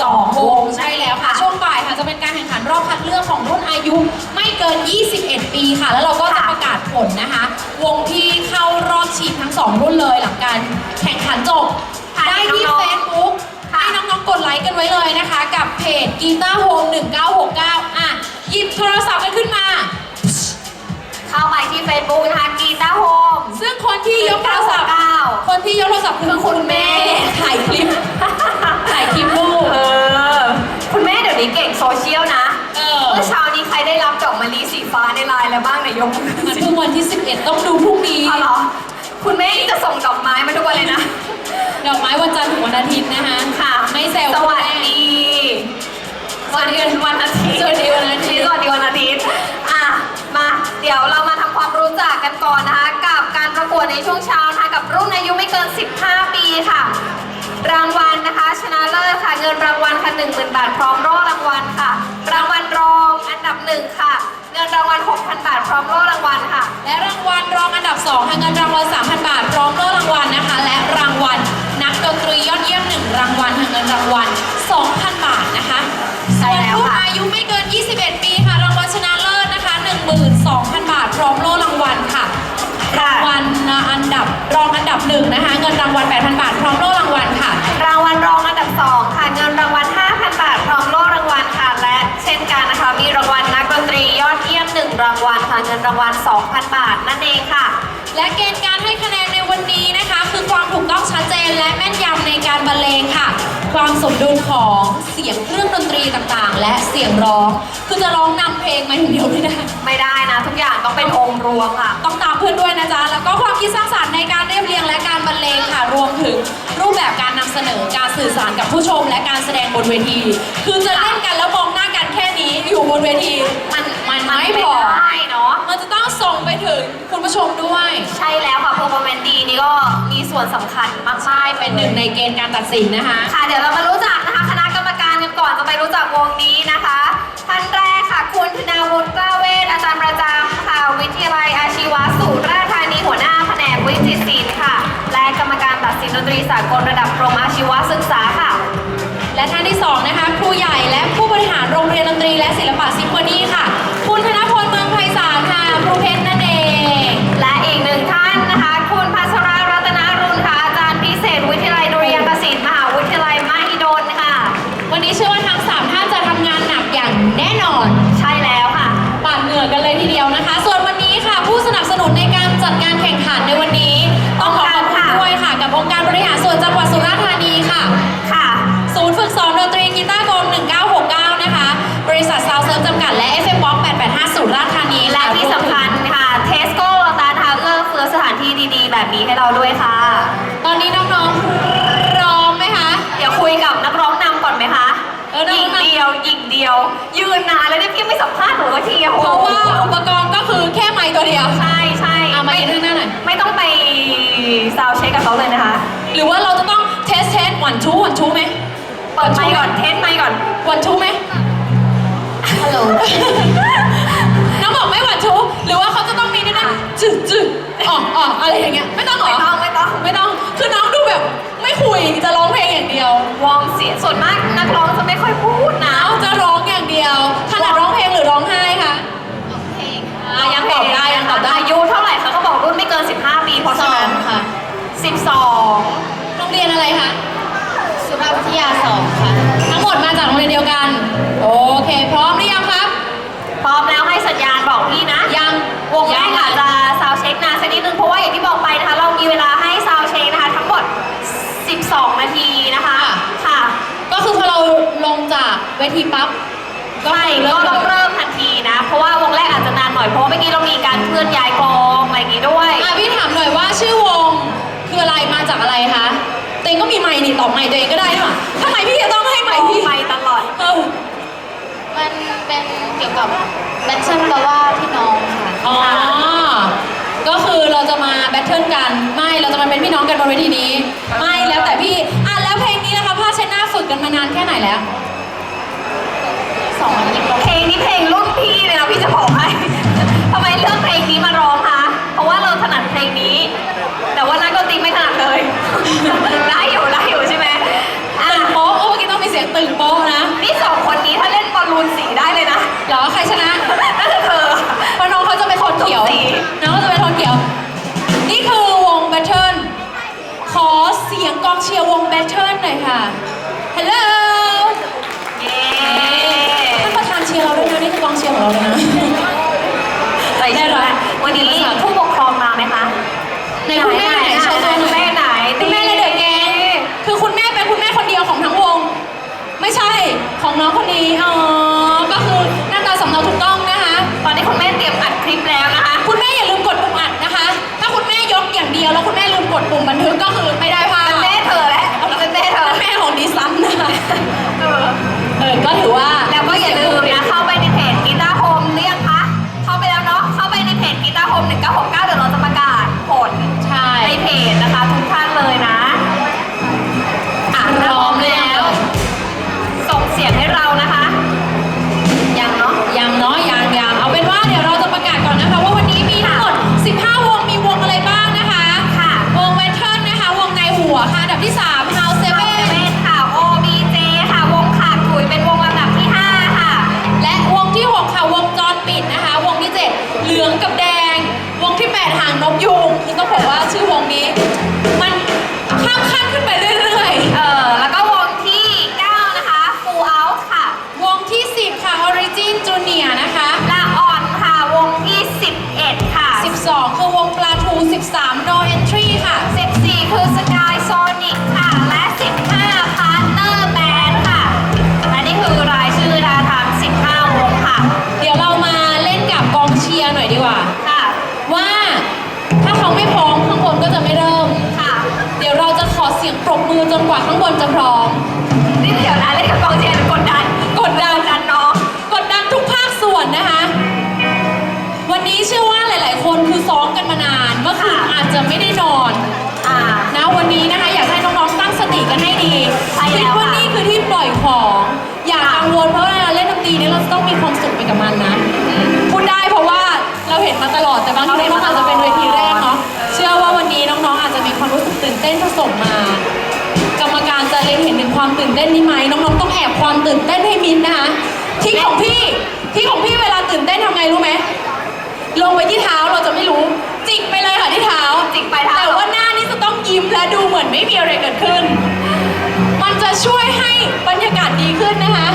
12วงใช่แล้วค่ะ ช่วงบ่ายค่ะจะเป็นการแข่งขันรอบคัดเลือกของรุ่นอายุ ไม่เกิน 21 ปีค่ะ แล้วเราก็จะประกาศผลนะคะ วงที่เข้ารอบชิงทั้ง 2 รุ่นเลยหลังการแข่งขันจบ ค่ะได้ที่น้องๆ Facebook ค่ะให้น้องๆกดไลค์กันไว้เลยนะคะ กับเพจกีตาร์โฮม1969 อะ หยิบโทรศัพท์กันขึ้นมา เข้าไปที่ Facebook นะคะกีตาร์โฮม ซึ่งคนที่ยกโทรศัพท์ 1969 คนที่ยกโทรศัพท์คือคุณแม่ถ่ายคลิปถ่ายคลิป นี้เก่งโซเชียลนะเออ เมื่อเช้านี้ใครได้รับดอกมะลิสีฟ้าในไลน์แล้วบ้างไหนยกมือมันสิเพิ่งวันที่ 11 ต้องดูพรุ่งนี้ เอาเหรอคุณแม่นี่จะส่งดอกไม้มาทุกวันเลยนะ ดอกไม้วันจันทร์ถึงวันอาทิตย์นะคะค่ะ ไม่แซวสวัสคุณแม่ดีวันเดือนวันอาทิตย์สวัสดีวันอาทิตย์สวัสดีวันอาทิตย์อะมา เดี๋ยวเรามาทำความรู้จักกันก่อนนะคะ กับการประกวดในช่วงเช้านะคะกับรุ่นอายุไม่เกิน 15 ปีค่ะ รางวัลนะคะ ชนะเลิศค่ะ เงินรางวัลค่ะ10,000 บาท พร้อมโล่รางวัลค่ะ รางวัลรองอันดับหนึ่งค่ะ เงินรางวัล 6,000 บาท พร้อมโล่รางวัลค่ะ และรางวัลรองอันดับ2ค่ะเงินรางวัล 3,000 บาท พร้อมโล่รางวัลนะคะ และรางวัลนักดนตรียอดเยี่ยม 1 รางวัลค่ะเงินรางวัล 2,000 บาทนะคะใช่ส่วนแล้วรุ่นค่ะอายุไม่เกิน 21 ปีค่ะ รางวัลชนะเลิศนะคะ 12,000 บาท พร้อมโล่รางวัลค่ะ ค่ะรอันดับรองอันดับหนึ่งนะคะ เงินรางวัล 8,000 บาท พร้อมโล่รางวัลค่ะ รางวัลรองอันดับ2ค่ะเงินรางวัล 1 รางวัลค่ะเงินรางวัล 2,000 บาทนั่นเองค่ะ และเกณฑ์การให้คะแนนในวันนี้นะคะ คือความถูกต้องชัดเจนและแม่นยำในการบรรเลงค่ะ ความสมดุลของเสียงเครื่องดนตรีต่างๆ และเสียงร้อง คือจะร้องนำเพลงมาอย่างเดียวไม่ได้ ไม่ได้นะ ทุกอย่างต้องเป็นองค์รวมค่ะ ต้องตามเพื่อนด้วยนะจ๊ะ แล้วก็ความคิดสร้างสรรค์ในการเรียบเรียงและการบรรเลงค่ะ รวมถึงรูปแบบการนำเสนอการสื่อสารกับผู้ชม และการแสดงบนเวที คือจะเล่นกันแล้ว ผู้ชมด้วย ใช่แล้วค่ะ performance ดีนี่ก็มีส่วนสำคัญมากๆใช่เป็นหนึ่งในเกณฑ์การตัดสินนะคะ ค่ะ เดี๋ยวเรามารู้จักนะคะคณะกรรมการกันก่อนจะไปรู้จักวงนี้นะคะ ท่านแรกค่ะคุณธนาวุฒิกล้าเวทอาจารย์ประจำค่ะ วิทยาลัยอาชีวะสุราษฎร์ธานีหัวหน้าแผนกวิจิตรศิลป์ค่ะ และกรรมการตัดสินดนตรีสากลระดับกรมอาชีวศึกษาค่ะ และท่านที่สองนะคะครูใหญ่และผู้บริหารโรงเรียนดนตรีและศิลปะซิมโฟนีค่ะ กทีอะเพราะว่าอุปกรณ์ก็คือแค่ไม้ตัวเดียว ใช่ใช่เอามายืนข้างหน้าหน่อย ไม่ต้องไปซาวด์เช็คกับเขาเลยนะคะ หรือว่าเราจะต้องเทสเทสวันชูวันชูไหมเปิดไมค์ก่อนเทสไมค์ก่อนวันชูไหมฮัลโหลน้องบอกไม่หวานชูหรือว่าเขาจะต้องมีด้วยนะจืดจืดอ๋ออ๋ออะไรอย่างเงี้ยไม่ต้องเหรอไม่ต้องไม่ต้องไม่ต้องคือน้องดูแบบไม่คุยจะร้องเพลงอย่างเดียววอร์มเสียงส่วนมากนักร้องจะไม่ค่อยพูดนะเอาจะร้องอย่างเดียวถนัดร้องเพลงหรือร้องไห้ เวทีปั๊บก็ไม่คือก็เริ่มต้องเริ่มทันทีนะ เพราะว่าวงแรกอาจจะนานหน่อย เพราะว่าเมื่อกี้เรามีการเคลื่อนย้ายกลองอะไรอย่างงี้ด้วย อะพี่ถามหน่อยว่าชื่อวงคืออะไรมาจากอะไรคะเต็งก็มีไมค์นี่ตอบไมค์ตัวเองก็ได้หรือเปล่าทำไมพี่จะต้องให้ไมค์พี่ไปตลอด เออมันเป็นเกี่ยวกับแบทเทิลแปลว่าพี่น้องค่ะ อ๋อก็คือเราจะมาแบทเทิลกันไม่เราจะมาเป็นพี่น้องกันบนเวทีนี้ ไม่แล้วแต่พี่อะแล้วเพลงนี้นะคะผ้าเช็ดหน้าฝึกกันมานานแค่ไหนแล้ว เพลงนี้เพลงรุ่นพี่เลยนะพี่จะบอกให้ ทำไมเลือกเพลงนี้มาร้องคะ เพราะว่าเราถนัดเพลงนี้ แต่ว่านักดนตรีไม่ถนัดเลยได้อยู่ได้อยู่ใช่ไหมอะโป๊ะเมื่อกี้ต้องมีเสียงตึงโป๊ะนะ นี่สองคนนี้ถ้าเล่นบอลลูนสีได้เลยนะเหรอใครชนะ น่าจะเธอเพราะน้องเขาจะเป็นคนเขียว น้องเขาจะเป็นคนเขียว นี่คือวงแบทเทิลขอเสียงกองเชียร์วงแบทเทิลหน่อยค่ะ ฮัลโหล Mau? กว่าข้างบนจะพร้อม นี่เดี๋ยวนะเล่นกับกองเชียร์กดดันกดดันจันน้องกดดันทุกภาคส่วนนะคะ วันนี้เชื่อว่าหลาย ๆ คนคือซ้อมกันมานานเมื่อคืนอาจจะไม่ได้นอนอ่านะวันนี้นะคะอยากให้น้อง ๆ ตั้งสติกันให้ดีคิดว่านี่คือที่ปล่อยของ อย่ากังวลเพราะเวลาเล่นดนตรีนี่เราต้องมีความสุขไปกับมันนะพูดได้เพราะว่าเราเห็นมาตลอดแต่บางทีมันอาจจะเป็นเวทีแรกเนาะเชื่อว่าวันนี้น้อง ๆ อาจจะมีความรู้สึกตื่นเต้นผสมมา ความตื่นเต้นนี้ไหมน้องๆต้องแอบความตื่นเต้นให้มินนะคะที่ของพี่ที่ของพี่เวลาตื่นเต้นทำไงรู้ไหมลงไปที่เท้าเราจะไม่รู้ จิกไปเลยค่ะที่เท้าจิกไปเท้า แต่ว่าหน้านี่จะต้องยิ้มและดูเหมือนไม่มีอะไรเกิดขึ้น มันจะช่วยให้บรรยากาศดีขึ้นนะคะ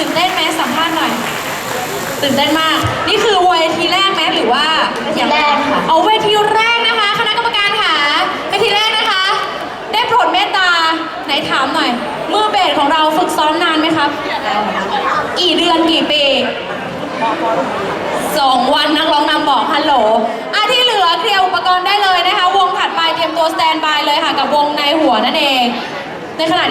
ตื่นเต้นไหมสัมภาษณ์หน่อย ตื่นเต้นมาก นี่คือเวทีแรกไหมหรือว่าเวทีแรกค่ะ เอาเวทีแรกนะคะ คณะกรรมการค่ะเวทีแรกนะคะ ได้โปรดเมตตาไหนถามหน่อย มือเบสของเราฝึกซ้อมนานไหมครับ กี่เดือนกี่ปีสองวันนักร้องนำบอกฮัลโหลอะที่เหลือเคลียร์อุปกรณ์ได้เลยนะคะ วงถัดไปเตรียมตัวสแตนบายเลยค่ะ กับวงในหัวนั่นเอง ในขณะ